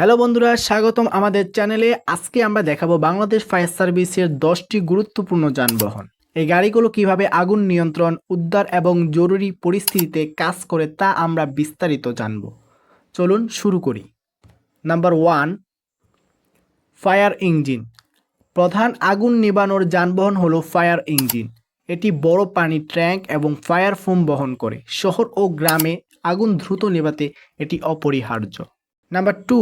Hello বন্ধুরা, স্বাগতম আমাদের চ্যানেলে। আজকে আমরা দেখাবো বাংলাদেশ ফায়ার সার্ভিসের দশটি গুরুত্বপূর্ণ যানবাহন। এই গাড়িগুলো কীভাবে আগুন নিয়ন্ত্রণ, উদ্ধার এবং জরুরি পরিস্থিতিতে কাজ করে তা আমরা বিস্তারিত জানব। চলুন শুরু করি। নাম্বার ওয়ান ফায়ার ইঞ্জিন প্রধান আগুন নিবানোর যানবাহন হলো ফায়ার ইঞ্জিন এটি বড় পানি ট্যাঙ্ক এবং ফায়ার ফোম বহন করে। শহর ও গ্রামে আগুন দ্রুত নেভাতে এটি অপরিহার্য। Number two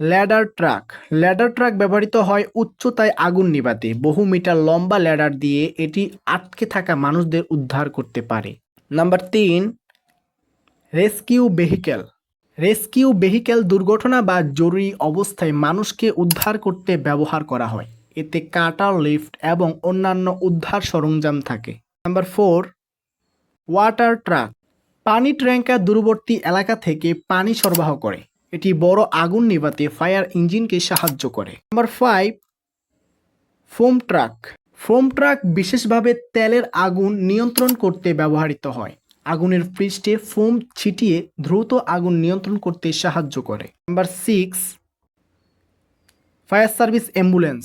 ladder truck. Ladder truck ব্যবহৃত হয় উচ্চতায় আগুন নিভাতে বহু মিটার লম্বা ল্যাডার দিয়ে এটি আটকে থাকা মানুষদের উদ্ধার করতে পারে। নাম্বার তিন, রেস্কিউ ভেহিক্যাল রেস্কিউ ভেহিক্যাল দুর্ঘটনা বা জরুরি অবস্থায় মানুষকে উদ্ধার করতে ব্যবহার করা হয়। এতে কাটার লিফট এবং অন্যান্য উদ্ধার সরঞ্জাম থাকে। Number four, water truck. পানি ট্যাঙ্কার দূরবর্তী এলাকা থেকে পানি সরবরাহ করে। এটি বড় আগুন নেভাতে ফায়ার ইঞ্জিনকে সাহায্য করে। Number five foam truck foam truck বিশেষভাবে তেলের আগুন নিয়ন্ত্রণ করতে ব্যবহৃত হয়। আগুনের পৃষ্ঠে ফোম ছিটিয়ে দ্রুত আগুন নিয়ন্ত্রণ করতে সাহায্য করে। Number six fire service ambulance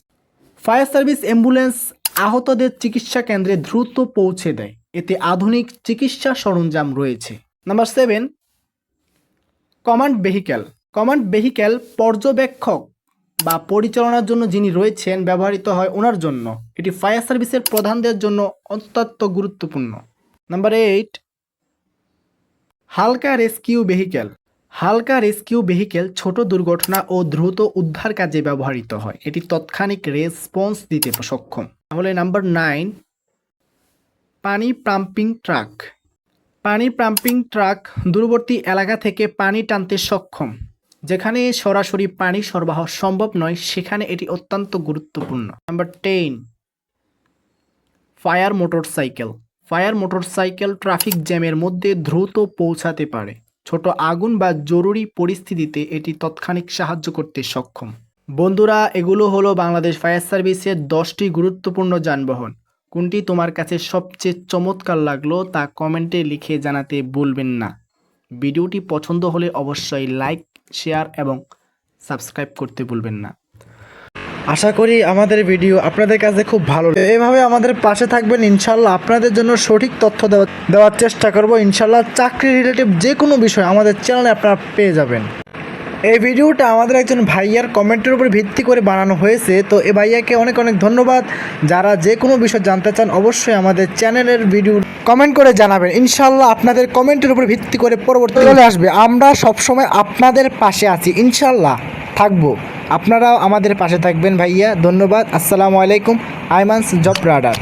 fire service ambulance আহতদের চিকিৎসা কেন্দ্রে দ্রুত পৌঁছে দেয়। এতে আধুনিক চিকিৎসা সরঞ্জাম রয়েছে। Number seven command vehicle command vehicle পর্যবেক্ষক বা পরিচালনার জন্য যিনি রয়েছেন, ব্যবহৃত হয় ওনার জন্য। এটি ফায়ার সার্ভিসের প্রধানদের জন্য অত্যন্ত গুরুত্বপূর্ণ। নাম্বার এইট হালকা রেস্কিউ ভেহিক্যাল হালকা রেস্কিউ ভেহিক্যাল ছোট দুর্ঘটনা ও দ্রুত উদ্ধার কাজে ব্যবহৃত হয়। এটি তৎক্ষণিক রেসপন্স দিতে সক্ষম। তাহলে নাম্বার নাইন পানি পাম্পিং ট্রাক। পানি পাম্পিং ট্রাক দূরবর্তী এলাকা থেকে পানি টানতে সক্ষম। যেখানে সরাসরি পানি সরবরাহ সম্ভব নয়, সেখানে এটি অত্যন্ত গুরুত্বপূর্ণ। Number ten fire motorcycle fire motorcycle traffic জ্যামের মধ্যে দ্রুত পৌঁছাতে পারে। ছোট আগুন বা জরুরি পরিস্থিতিতে এটি তৎক্ষণিক সাহায্য করতে সক্ষম। বন্ধুরা, এগুলো হলো বাংলাদেশ ফায়ার সার্ভিসের দশটি গুরুত্বপূর্ণ যানবাহন। কোনটি তোমার কাছে সবচেয়ে চমৎকার লাগল তা কমেন্টে লিখে জানাতে ভুলবেন না। ভিডিওটি পছন্দ হলে অবশ্যই লাইক, শেয়ার এবং সাবস্ক্রাইব করতে ভুলবেন না। আশা করি আমাদের ভিডিও আপনাদের কাছে খুব ভালো। এভাবে আমাদের পাশে থাকবেন। ইনশাল্লাহ আপনাদের জন্য সঠিক তথ্য দেওয়া- দেওয়ার চেষ্টা করব। ইনশাল্লাহ চাকরি রিলেটিভ যে কোনো বিষয় আমাদের চ্যানেলে আপনারা পেয়ে যাবেন। এই ভিডিওটা আমাদের একজন ভাইয়ার কমেন্টের উপর ভিত্তি করে বানানো হয়েছে। তো এ ভাইয়াকে অনেক অনেক ধন্যবাদ। যারা যে কোনো বিষয় জানতে চান অবশ্যই আমাদের চ্যানেলের ভিডিও কমেন্ট করে জানাবেন। ইনশাল্লাহ আপনাদের কমেন্টের উপর ভিত্তি করে পরবর্তী চলে আসবে। আমরা সবসময় আপনাদের পাশে আছি। ইনশাল্লাহ থাকব। আপনারাও আমাদের পাশে থাকবেন ভাইয়া। ধন্যবাদ। আসসালামু আলাইকুম। আইমান্স জব রাডার।